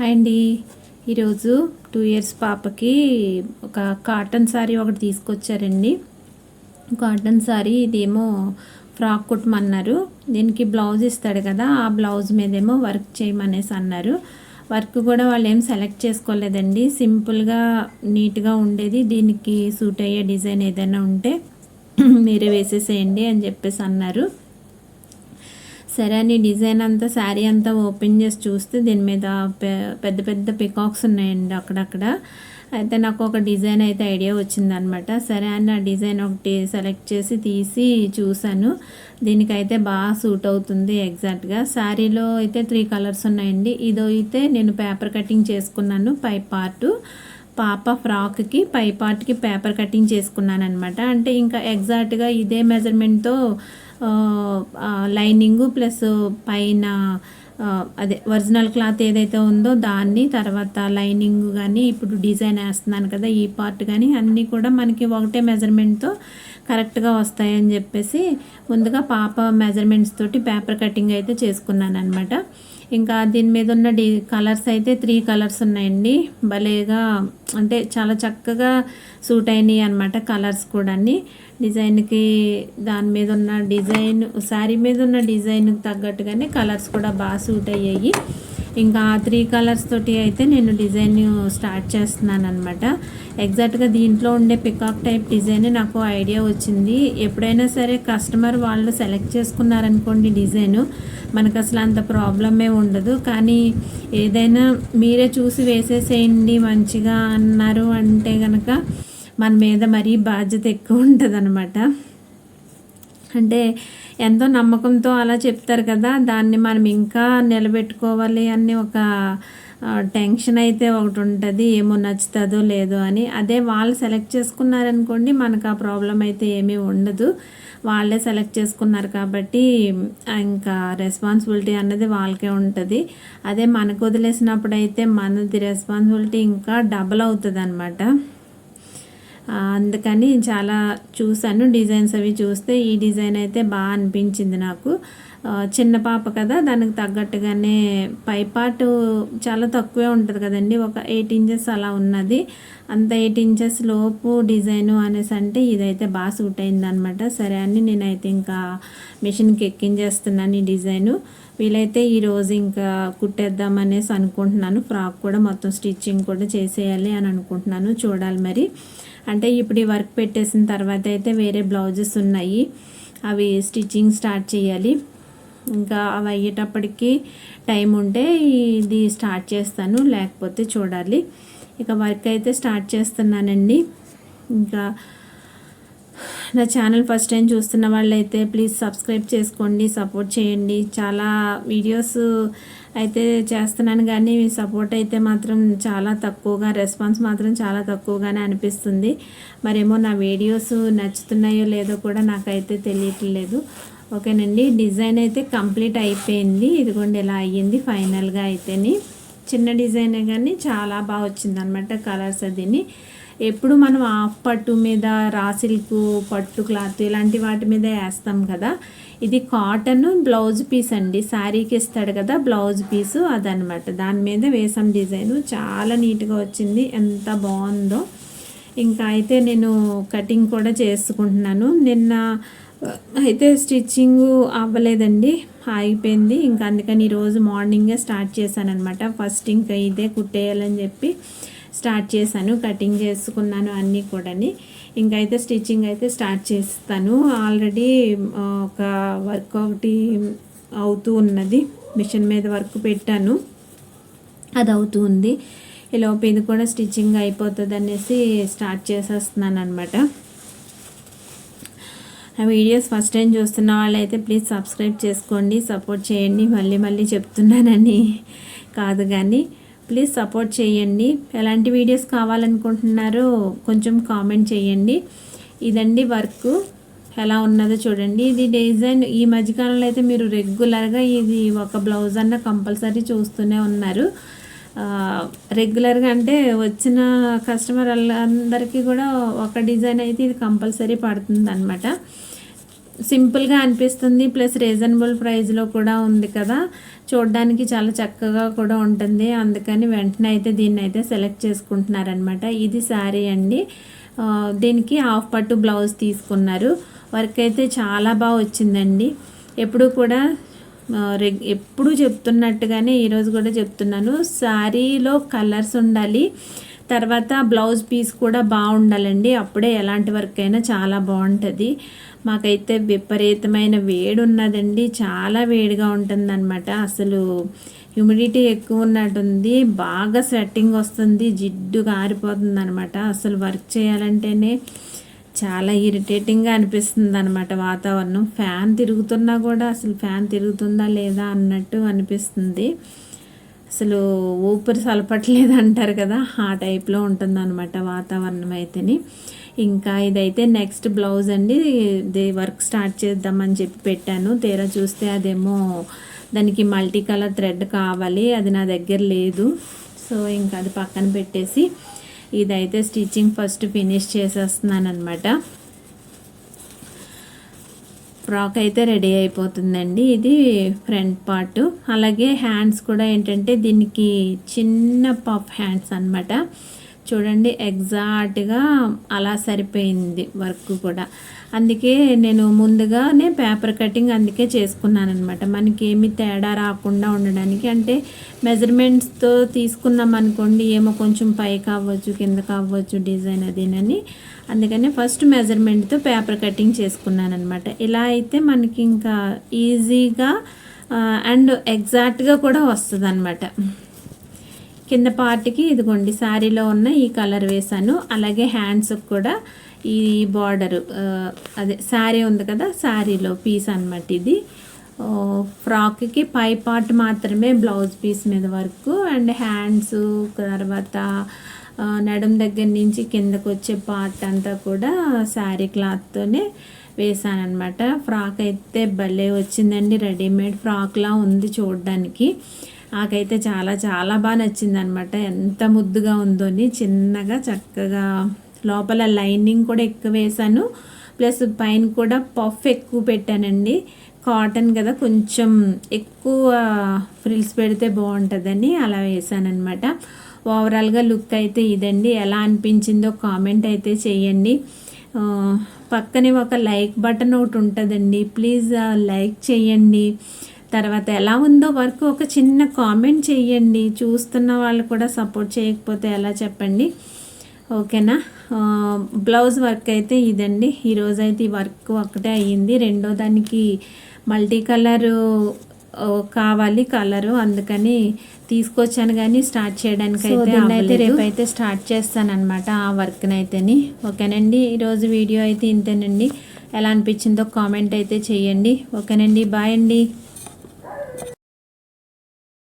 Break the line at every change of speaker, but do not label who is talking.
Hi అండి. ఈరోజు two years పాపకి ఒక కాటన్ శారీ ఒకటి తీసుకొచ్చారండి. కాటన్ శారీ ఇదేమో ఫ్రాక్ కుట్టమన్నారు. దీనికి బ్లౌజ్ ఇస్తాడు కదా ఆ బ్లౌజ్ మీదేమో వర్క్ చేయమనేసి అన్నారు. వర్క్ కూడా వాళ్ళు ఏం సెలెక్ట్ చేసుకోలేదండి. సింపుల్గా నీట్గా ఉండేది. దీనికి సూట్ అయ్యే డిజైన్ ఏదైనా ఉంటే మీరే వేసేసేయండి అని చెప్పేసి అన్నారు. సరే అని డిజైన్ అంతా శారీ అంతా ఓపెన్ చేసి చూస్తే దీని మీద పెద్ద పెద్ద పికాక్స్ ఉన్నాయండి అక్కడక్కడ. అయితే నాకు ఒక డిజైన్ అయితే ఐడియా వచ్చిందనమాట. సరే అని ఆ డిజైన్ ఒకటి సెలెక్ట్ చేసి తీసి చూశాను. దీనికైతే బాగా సూట్ అవుతుంది ఎగ్జాక్ట్గా. శారీలో అయితే త్రీ కలర్స్ ఉన్నాయండి. ఇదో అయితే నేను పేపర్ కటింగ్ చేసుకున్నాను పై పార్టు. పాప ఫ్రాక్కి పై పార్ట్కి పేపర్ కటింగ్ చేసుకున్నాను అనమాట అంటే ఇంకా ఎగ్జాక్ట్గా ఇదే మెజర్మెంట్తో లైనింగు ప్లస్ పైన అదే ఒరిజినల్ క్లాత్ ఏదైతే ఉందో దాన్ని తర్వాత లైనింగ్ కానీ ఇప్పుడు డిజైన్ వేస్తున్నాను కదా ఈ పార్ట్ కానీ అన్నీ కూడా మనకి ఒకటే మెజర్మెంట్తో కరెక్ట్గా వస్తాయని చెప్పేసి ముందుగా పాప మెజర్మెంట్స్ తోటి పేపర్ కటింగ్ అయితే చేసుకున్నాను అనమాట ఇంకా దీని మీద ఉన్న డి కలర్స్ అయితే త్రీ కలర్స్ ఉన్నాయండి. భలేగా అంటే చాలా చక్కగా సూట్ అయినాయి అనమాట కలర్స్ కూడా డిజైన్కి దాని మీద ఉన్న డిజైన్ శారీ మీద ఉన్న డిజైన్కి తగ్గట్టుగానే కలర్స్ కూడా బాగా సూట్ అయ్యాయి. ఇంకా త్రీ కలర్స్ తోటి అయితే నేను డిజైన్ స్టార్ట్ చేస్తున్నాను అనమాట ఎగ్జాక్ట్గా దీంట్లో ఉండే పికాక్ టైప్ డిజైన్ నాకు ఐడియా వచ్చింది. ఎప్పుడైనా సరే కస్టమర్ వాళ్ళు సెలెక్ట్ చేసుకున్నారనుకోండి డిజైను మనకు అసలు అంత ప్రాబ్లమే ఉండదు. కానీ ఏదైనా మీరే చూసి వేసేసేయండి మంచిగా అన్నారు అంటే కనుక మన మీద మరీ బాధ్యత ఎక్కువ ఉంటుంది అనమాట అంటే ఎంతో నమ్మకంతో అలా చెప్తారు కదా దాన్ని మనం ఇంకా నిలబెట్టుకోవాలి అని ఒక టెన్షన్ అయితే ఒకటి ఉంటుంది ఏమో నచ్చుతుందో లేదో అని. అదే వాళ్ళు సెలెక్ట్ చేసుకున్నారనుకోండి మనకు ఆ ప్రాబ్లం అయితే ఏమీ ఉండదు. వాళ్ళే సెలెక్ట్ చేసుకున్నారు కాబట్టి ఇంకా రెస్పాన్సిబిలిటీ అన్నది వాళ్ళకే ఉంటుంది. అదే మనకు వదిలేసినప్పుడు అయితే మనది రెస్పాన్సిబిలిటీ ఇంకా డబల్ అవుతుంది అనమాట అందుకని చాలా చూశాను. డిజైన్స్ అవి చూస్తే ఈ డిజైన్ అయితే బాగా అనిపించింది నాకు. చిన్న పాప కదా దానికి తగ్గట్టుగానే పై పార్ట్ చాలా తక్కువే ఉంటుంది కదండి. ఒక ఎయిట్ ఇంచెస్ అలా ఉన్నది. అంత ఎయిట్ ఇంచెస్ లోపు డిజైను అనేసి అంటే ఇదైతే బాగా సూట్ అయిందనమాట సరే అని నేనైతే ఇంకా మిషన్కి ఎక్కించేస్తున్నాను ఈ డిజైను. వీలైతే ఈరోజు ఇంకా కుట్టేద్దామనేసి అనుకుంటున్నాను. ఫ్రాక్ కూడా మొత్తం స్టిచ్చింగ్ కూడా చేసేయాలి అని అనుకుంటున్నాను. చూడాలి మరి. అంటే ఇప్పుడు ఈ వర్క్ పెట్టేసిన తర్వాత అయితే వేరే బ్లౌజెస్ ఉన్నాయి. అవి స్టిచ్చింగ్ స్టార్ట్ చేయాలి. ఇంకా అవి అయ్యేటప్పటికి టైం ఉంటే ఇది స్టార్ట్ చేస్తాను లేకపోతే చూడాలి. ఇక వర్క్ అయితే స్టార్ట్ చేస్తున్నానండి. ఇంకా నా ఛానల్ ఫస్ట్ టైం చూస్తున్న వాళ్ళైతే ప్లీజ్ సబ్స్క్రైబ్ చేసుకోండి సపోర్ట్ చేయండి. చాలా వీడియోస్ అయితే చేస్తున్నాను కానీ సపోర్ట్ అయితే మాత్రం చాలా తక్కువగా రెస్పాన్స్ మాత్రం చాలా తక్కువగానే అనిపిస్తుంది. మరేమో నా వీడియోస్ నచ్చుతున్నాయో లేదో కూడా నాకైతే తెలియట్లేదు. ఓకేనండి డిజైన్ అయితే కంప్లీట్ అయిపోయింది. ఇదిగోండి ఇలా అయ్యింది ఫైనల్గా అయితేని. చిన్న డిజైనే కానీ చాలా బాగా వచ్చింది అనమాట కలర్స్ అదిని. ఎప్పుడు మనం ఆఫ్ పట్టు మీద రా సిల్క్ పట్టు క్లాత్ ఇలాంటి వాటి మీద వేస్తాం కదా. ఇది కాటన్ బ్లౌజ్ పీస్ అండి. శారీకి ఇస్తాడు కదా బ్లౌజ్ పీసు అదనమాట. దాని మీద వేసాం డిజైన్. చాలా నీట్గా వచ్చింది. ఎంత బాగుందో. ఇంకా అయితే నేను కటింగ్ కూడా చేసుకుంటున్నాను. నిన్న అయితే స్టిచ్చింగ్ అవ్వలేదండి. ఆగిపోయింది. ఇంకా అందుకని ఈరోజు మార్నింగే స్టార్ట్ చేశాను అనమాట ఫస్ట్ ఇంకా ఇదే కుట్టేయాలని చెప్పి. స్టార్ట్ చేశాను కటింగ్ చేసుకున్నాను అన్నీ కూడాని. ఇంకైతే స్టిచ్చింగ్ అయితే స్టార్ట్ చేస్తాను. ఆల్రెడీ ఒక వర్క్ ఒకటి అవుతూ ఉన్నది. మిషన్ మీద వర్క్ పెట్టాను. అది అవుతూ ఉంది ఈలోపు ఇది కూడా స్టిచ్చింగ్ అయిపోతుంది అనేసి స్టార్ట్ చేసేస్తున్నాను అనమాట ఆ వీడియోస్ ఫస్ట్ టైం చూస్తున్న వాళ్ళైతే ప్లీజ్ సబ్స్క్రైబ్ చేసుకోండి సపోర్ట్ చేయండి. మళ్ళీ మళ్ళీ చెప్తున్నానని కాదు కానీ. ప్లీజ్ సపోర్ట్ చేయండి. ఎలాంటి వీడియోస్ కావాలనుకుంటున్నారో కొంచెం కామెంట్ చేయండి. ఇదండి వర్క్. ఎలా ఉన్నదో చూడండి. ఇది డిజైన్. ఈ మధ్యకాలంలో అయితే మీరు రెగ్యులర్గా ఇది ఒక బ్లౌజ్ అన్న కంపల్సరీ చూస్తూనే ఉన్నారు. రెగ్యులర్గా అంటే వచ్చిన కస్టమర్ అందరికీ కూడా ఒక డిజైన్ అయితే ఇది కంపల్సరీ పడుతుంది అనమాట సింపుల్గా అనిపిస్తుంది. ప్లస్ రీజనబుల్ ప్రైస్లో కూడా ఉంది కదా. చూడడానికి చాలా చక్కగా కూడా ఉంటుంది. అందుకని వెంటనే అయితే దీన్ని అయితే సెలెక్ట్ చేసుకుంటున్నారనమాట ఇది శారీ అండి. దీనికి హాఫ్ పట్టు బ్లౌజ్ తీసుకున్నారు. వర్క్ అయితే చాలా బాగా వచ్చిందండి. ఎప్పుడు కూడా రెగ్ ఎప్పుడు చెప్తున్నట్టుగానే ఈరోజు కూడా చెప్తున్నాను. శారీలో కలర్స్ ఉండాలి. తర్వాత బ్లౌజ్ పీస్ కూడా బాగుండాలండి. అప్పుడే ఎలాంటి వర్క్ అయినా చాలా బాగుంటుంది. మాకైతే విపరీతమైన వేడి ఉన్నదండి చాలా వేడిగా ఉంటుందన్నమాట. అసలు హ్యూమిడిటీ ఎక్కువ ఉన్నట్టుంది బాగా స్వెట్టింగ్ వస్తుంది. జిడ్డు కారిపోతుంది అనమాట అసలు వర్క్ చేయాలంటేనే చాలా ఇరిటేటింగ్గా అనిపిస్తుంది అనమాట వాతావరణం. ఫ్యాన్ తిరుగుతున్నా కూడా అసలు ఫ్యాన్ తిరుగుతుందా లేదా అన్నట్టు అనిపిస్తుంది. అసలు ఊపిరి సలపట్లేదు అంటారు కదా ఆ టైప్లో ఉంటుందన్నమాట వాతావరణం అయితేని. ఇంకా ఇదైతే నెక్స్ట్ బ్లౌజ్ అండి. ఇది వర్క్ స్టార్ట్ చేద్దామని చెప్పి పెట్టాను. తీరా చూస్తే అదేమో దానికి మల్టీ కలర్ థ్రెడ్ కావాలి అది నా దగ్గర లేదు. సో ఇంకా అది పక్కన పెట్టేసి ఇదైతే స్టిచ్చింగ్ ఫస్ట్ ఫినిష్ చేసేస్తున్నాను అనమాట ఫ్రాక్ అయితే రెడీ అయిపోతుందండి. ఇది ఫ్రంట్ పార్ట్. అలాగే హ్యాండ్స్ కూడా ఏంటంటే దీనికి చిన్న పఫ్ హ్యాండ్స్ అన్నమాట. చూడండి ఎగ్జాక్ట్గా అలా సరిపోయింది వర్క్ కూడా. అందుకే నేను ముందుగానే పేపర్ కటింగ్ అందుకే చేసుకున్నాను అనమాట మనకి ఏమి తేడా రాకుండా ఉండడానికి అంటే మెజర్మెంట్స్తో తీసుకున్నాం అనుకోండి ఏమో కొంచెం పైకి అవ్వచ్చు కిందకి అవ్వచ్చు డిజైన్ అదేనని. అందుకని ఫస్ట్ మెజర్మెంట్తో పేపర్ కటింగ్ చేసుకున్నాను అనమాట ఇలా అయితే మనకి ఇంకా ఈజీగా అండ్ ఎగ్జాక్ట్గా కూడా వస్తుంది కింద పార్ట్కి ఇదిగోండి శారీలో ఉన్న ఈ కలర్ వేసాను అలాగే హ్యాండ్స్కి కూడా ఈ బార్డర్ అదే శారీ ఉంది కదా శారీలో పీస్ అన్నమాట ఇది. ఫ్రాక్కి పై పార్ట్ మాత్రమే బ్లౌజ్ పీస్ మీద వర్క్ అండ్ హ్యాండ్స్ తర్వాత నడుం దగ్గర నుంచి కిందకు వచ్చే పార్ట్ అంతా కూడా శారీ క్లాత్తోనే వేసానమాట ఫ్రాక్ అయితే భలే వచ్చిందండి రెడీమేడ్ ఫ్రాక్లా ఉంది చూడడానికి. నాకైతే చాలా చాలా బాగా నచ్చింది అనమాట ఎంత ముద్దుగా ఉందోని చిన్నగా చక్కగా లోపల లైనింగ్ కూడా ఎక్కువ వేసాను ప్లస్ పైన కూడా పఫ్ ఎక్కువ పెట్టానండి. కాటన్ కదా కొంచెం ఎక్కువ ఫ్రిల్స్ పెడితే బాగుంటుందని అలా వేసానమాట ఓవరాల్గా లుక్ అయితే ఇదండి. ఎలా అనిపించిందో కామెంట్ అయితే చేయండి. పక్కనే ఒక లైక్ బటన్ ఒకటి ఉంటుందండి. ప్లీజ్ లైక్ చేయండి. తర్వాత ఎలా ఉందో వర్క్ ఒక చిన్న కామెంట్ చేయండి చూస్తున్న వాళ్ళు కూడా సపోర్ట్ చేయకపోతే ఎలా చెప్పండి? ఓకేనా? బ్లౌజ్ వర్క్ అయితే ఇదండి. ఈరోజు అయితే ఈ వర్క్ ఒక్కటే అయ్యింది. రెండో దానికి మల్టీ కలరు కావాలి కలరు. అందుకని తీసుకొచ్చాను కానీ స్టార్ట్ చేయడానికి అయితే అయితే రేపు అయితే స్టార్ట్ చేస్తాను అనమాట ఆ వర్క్ని అయితేని ఓకేనండి? ఈరోజు వీడియో అయితే ఇంతేనండి. ఎలా అనిపించిందో కామెంట్ అయితే చేయండి ఓకేనండి? బాయ్ అండి.